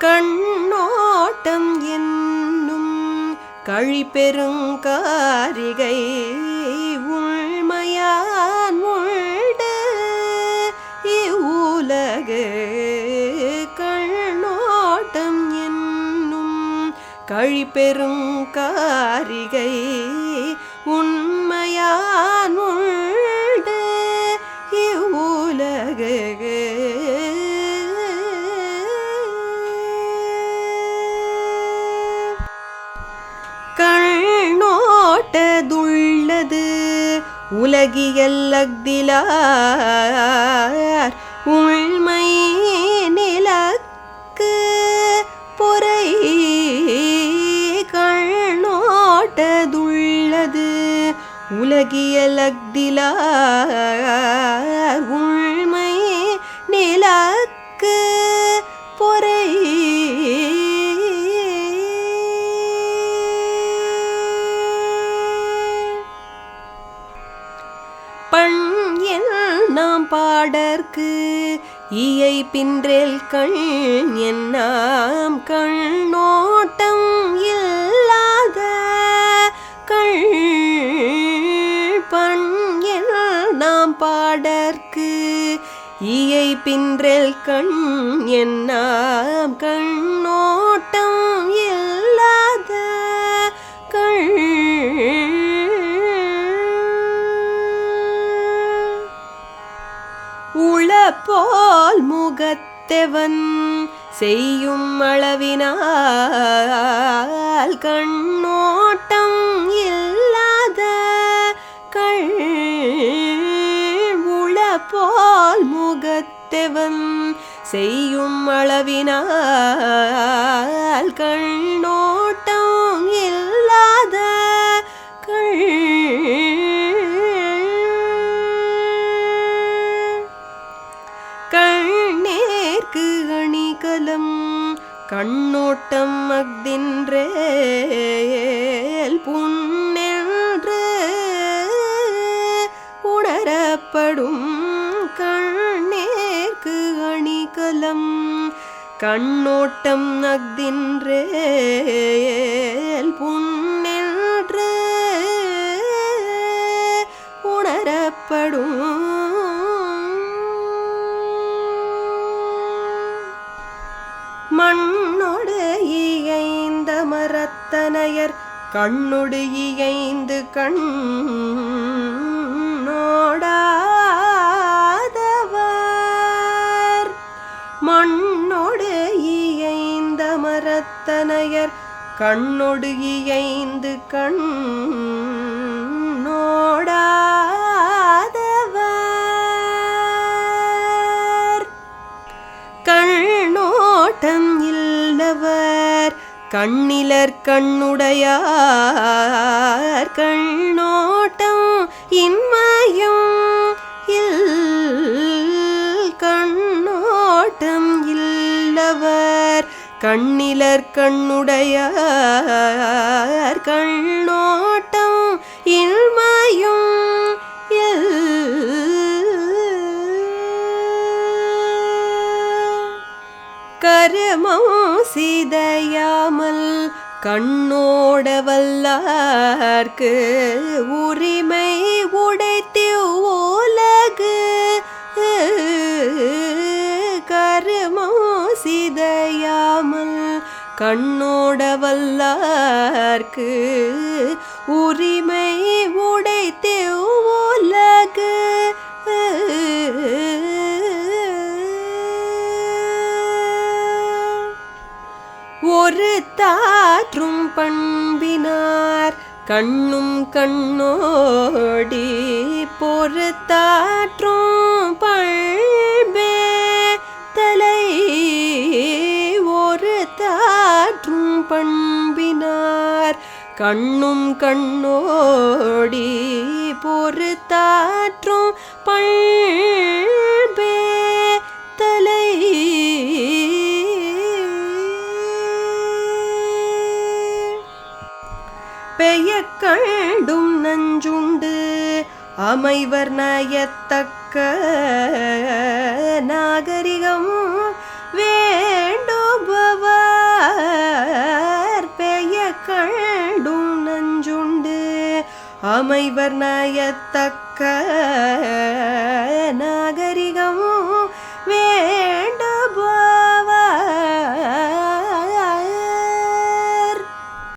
கண்ணோட்டம் என்னும் கழிப்பெருங்காரிகை உள்மையான் உள்ட இவ்வுலகு கண்ணோட்டம் என்னும் கழிப்பெருங்காரிகை உண்மையான் உள் உலகியல் அக்திலார் உள்மை நிலக்கு பொறை கண்ணோட்டதுள்ளது. உலகியல் அக்திலார் உள்மை நிலக்கு நாம் பாடற்கு இயை பின்றேல் கண் என்னாம் கண்ணோட்டம் இல்லாத கண் பண் நாம் பாடற்கு இயை பின்றேல் கண் என்னாம் கண்ணோட்டம் இல்லாத உளப்போல் முகத்தெவன் செய்யும் அளவினால் கண்ணோட்டம் இல்லாத கள் உளப்போல் முகத்தெவன் செய்யும் அளவினால் கண்ணோட்டம் கண்ணோட்டம் அக்தின்றேல் புண்ணென்று உணரப்படும் கண்ணேற்கு அணிகலம். கண்ணோட்டம் அக்தின்றேல் புண்ணென்று உணரப்படும் கண்ணுடையர் கண்ணொடு இயைந்து கண்ணோடாதவர். மண்ணொடு இயைந்த மரத்தனையர் கண்ணொடு இயைந்து கண்ணோடாதவர் கண்ணிலர் கண்ணுடையார் கண்ணோட்டம் இன்மயம் இல் கண்ணோட்டம் இல்லவர். கண்ணிலர் கண்ணுடையார் கண்ணோட்டம் இன்மயம் இல். கருமம் சிதையாமல் கண்ணோட வல்லார்க்கு உரிமை உடைத்து உலகு. கருமோ சிதையாமல் கண்ணோட வல்லார்க்கு உரிமை உடைத்து கண்ணும் கண்ணோடி பொறுத்தாற்றும் பண்பே தலை ஒரு தாற்றும் பண்பினார். கண்ணும் கண்ணோடி பொறுத்தாற்றும் பெயக்கண்டும் நஞ்சுண்டு. அமைவர் நயத்தக்க நாகரிகம் வேண்டுபவர். பெயக்கண்டும் நஞ்சுண்டு. அமைவர் நயத்தக்க